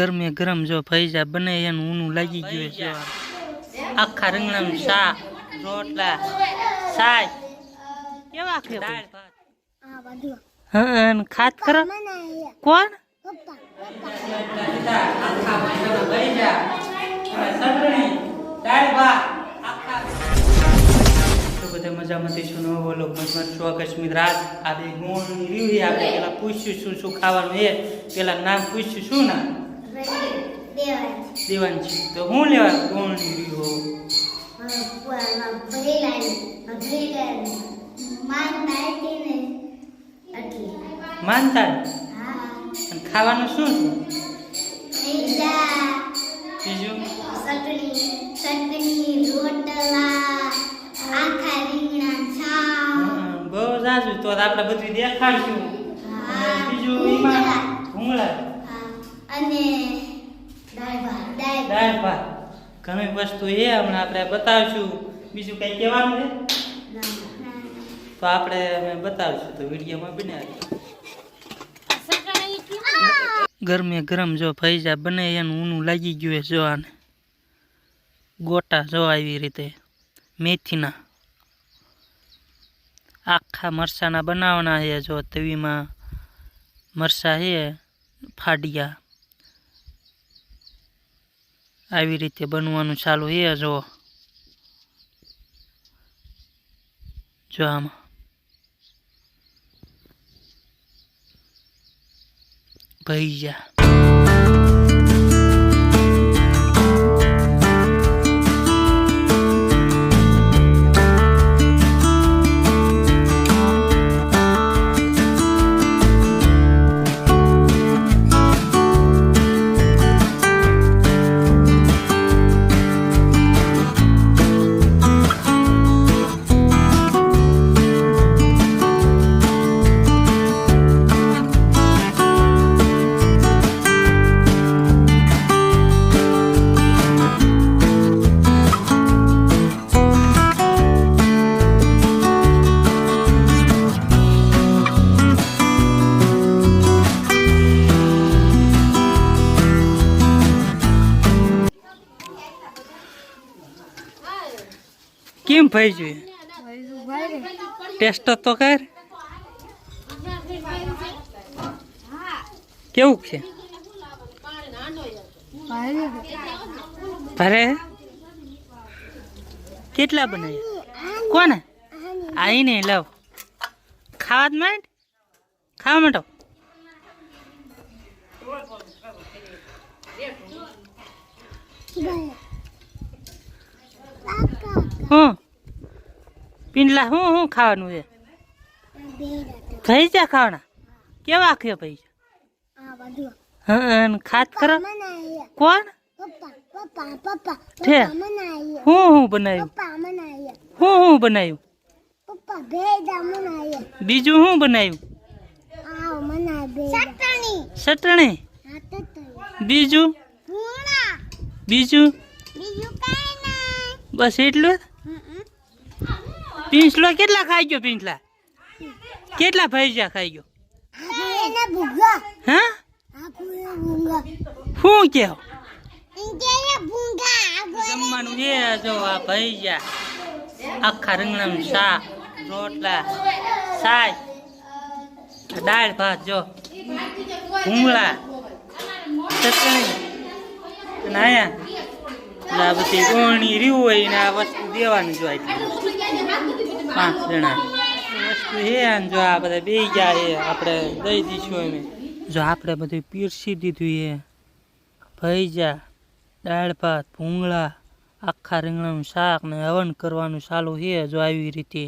ગરમે ગરમ જો ફૈજા બને એનું ઊનું લાગી ગયું છે આખા રીંગણાનું શાક રોટલા સાય કેવા કે દાળ ભાત. હા ખાત કરો કોણ? પપ્પા. બધા મજામાંથી શું નવો બોલો મજમાં સ્વાગત મિત્રાજ આ બે ગુણની રીવી આપણે પેલા પૂછ્યું શું શું ખાવાનું એ પેલા નામ પૂછ્યું શું ના? દેવાનજી તો હું લેવા કોણ રીવો માનતા ખાવાનું શું બીજું? બહુ સાચું તો. આપણે બધું દેખાડશું. બીજું ભૂંગળા અને દાળ ભાત દાળ દાળ ભાત. ઘણી વસ્તુ એ હમણાં આપણે બતાવશું. બીજું કઈ કહેવાનું છે? તો આપણે અમે બતાવશું તો વિડીયોમાં બનાવી ગરમે ગરમ જો ફૈજા બને એનું ઊનું લાગી ગયું છે જો આને ગોટા જો આવી રીતે મેથીના. આખા મરસાના બનાવવાના છે જો તવીમાં મરસા છે ફાડિયા. આવી રીતે બનવાનું ચાલુ એ જો જો આમાં. ભૈયા કેમ ભાઈ જોઈએ ટેસ્ટ તો કર. કેવું છે? અરે કેટલા બનાવ્યા? કોને? આઈને લાવ. ખાવા જ માંડ? ખાવા માંડો. હું? પીંડલા હું હું ખાવાનું છે? ભૈજા ખાવાના? કેવા આખ્યો ભૈજા? ખાત કરો કોણ? હું હું બનાવ્યું? હું હું બનાવ્યું? બીજું શું બનાવ્યું? ચટણી. બીજું? બીજું? બીજું બસ એટલું? પીંછલો કેટલા ખાઈ ગયો પીંછલા કેટલા ભૈજા ખાઈ ગયો? હા? શું કેવ? જમવાનું એ જો આ ભૈજા આખા રીંગણાનું શાક, રોટલા સાય દાળ ભાત જો, ભૂંગળા, ચટણી, અને આયા આ બધી ગોળણી રહ્યું હોય ને આ વસ્તુ દેવાની જો આટલી. પાંચ જણા. વસ્તુ હે અને જો આ બધા બે ગયા હે. આપણે દઈ દઈશું અમે જો આપણે બધું પીરસી દીધું એ ભૈજા દાળ ભાત, ભૂંગળા, આખા રીંગણાનું શાક ને હવન કરવાનું ચાલુ છે જો આવી રીતે.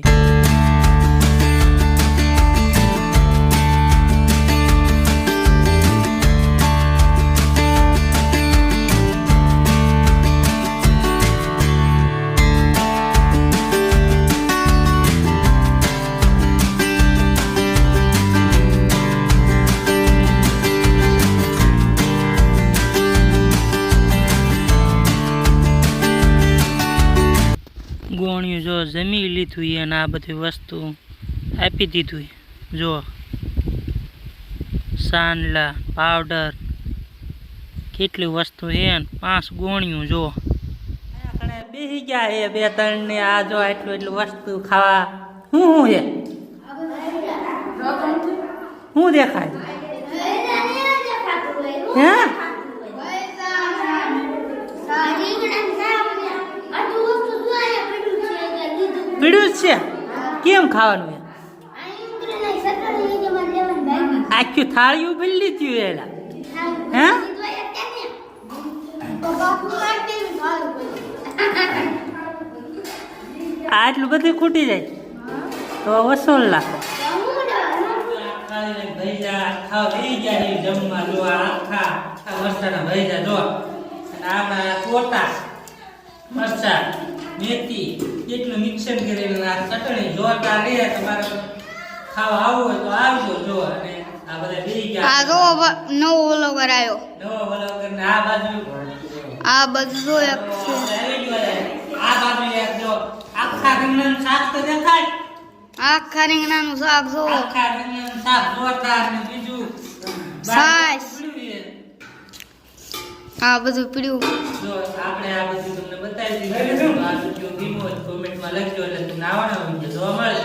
જમી લીધું અને આ બધી વસ્તુ આપી દીધું. જો. સાંડલા પાવડર કેટલી વસ્તુ છે ને પાંચ ગોણિયું જો. બેસી ગયા છે બે ત્રણ ને આ જો એટલું એટલું વસ્તુ ખાવા. શું શું છે? શું દેખાય? હે? છે? કેમ ખાવાનું આખી થાળી ભરી લીધી એલા. હે? આટલું બધું ખૂટી જાય. તો વસૂલ લાખો મરચા. મેથી કેટલું મિક્સર કરેલું આ ચટણી જોરદાર રે તમારે ખાવા આવવું હોય તો આવજો જો અને આ બધા બેસી ગયા આ જો વ- નવો ઓલો કરાયો નવો વલો કરીને આ બાજુ. આ બધું એક. આ બાજુ એક જો આખા રીંગણાનું શાક તો દેખાય. આખા રીંગણાનું શાક જો આખા રીંગણાનું શાક જોરદાર ને બીજું. છાશ. આ બધું પીડ્યું. જો આપણે આ બધું તમને બતાવી દીધું આ વિડિયો ગમ્યો હોય તો કોમેન્ટમાં લખજો, એટલે તમને વીડિયો જોવા મળે.